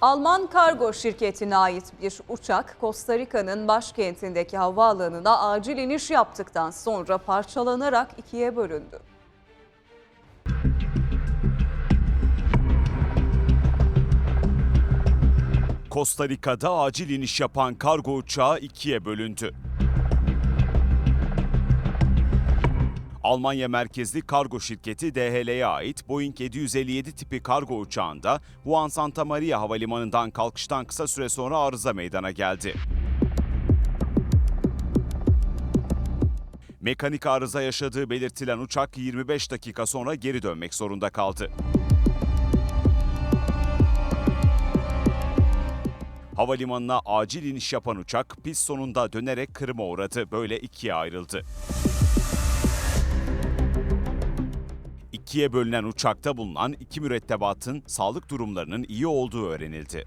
Alman kargo şirketine ait bir uçak Costa Rica'nın başkentindeki havaalanına acil iniş yaptıktan sonra parçalanarak ikiye bölündü. Costa Rica'da acil iniş yapan kargo uçağı ikiye bölündü. Almanya merkezli kargo şirketi DHL'ye ait Boeing 757 tipi kargo uçağında Wuhan Santa Maria Havalimanı'ndan kalkıştan kısa süre sonra arıza meydana geldi. Mekanik arıza yaşadığı belirtilen uçak 25 dakika sonra geri dönmek zorunda kaldı. Havalimanına acil iniş yapan uçak pist sonunda dönerek kırıma uğradı. Böyle ikiye ayrıldı. İkiye bölünen uçakta bulunan iki mürettebatın sağlık durumlarının iyi olduğu öğrenildi.